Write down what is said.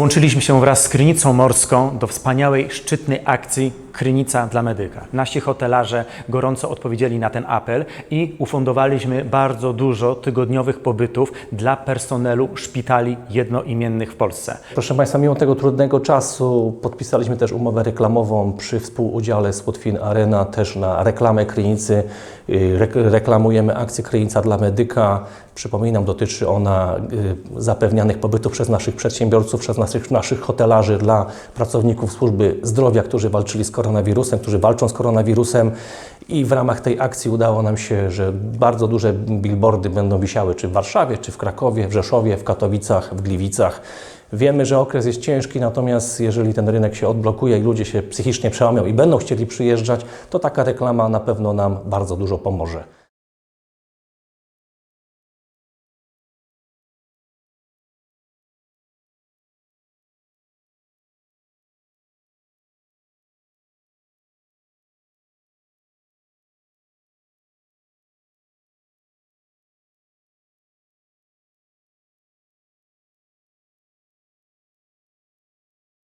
Włączyliśmy się wraz z Krynicą Morską do wspaniałej, szczytnej akcji Krynica dla Medyka. Nasi hotelarze gorąco odpowiedzieli na ten apel i ufundowaliśmy bardzo dużo tygodniowych pobytów dla personelu szpitali jednoimiennych w Polsce. Proszę Państwa, mimo tego trudnego czasu podpisaliśmy też umowę reklamową przy współudziale Spotfin Arena też na reklamę Krynicy. Rek- Reklamujemy akcję Krynica dla Medyka. Przypominam, dotyczy ona yy, zapewnianych pobytów przez naszych przedsiębiorców, przez naszych, naszych hotelarzy dla pracowników służby zdrowia, którzy walczyli z koronawirusem, którzy walczą z koronawirusem. I w ramach tej akcji udało nam się, że bardzo duże billboardy będą wisiały czy w Warszawie, czy w Krakowie, w Rzeszowie, w Katowicach, w Gliwicach. Wiemy, że okres jest ciężki, natomiast jeżeli ten rynek się odblokuje i ludzie się psychicznie przełamią i będą chcieli przyjeżdżać, to taka reklama na pewno nam bardzo dużo pomoże.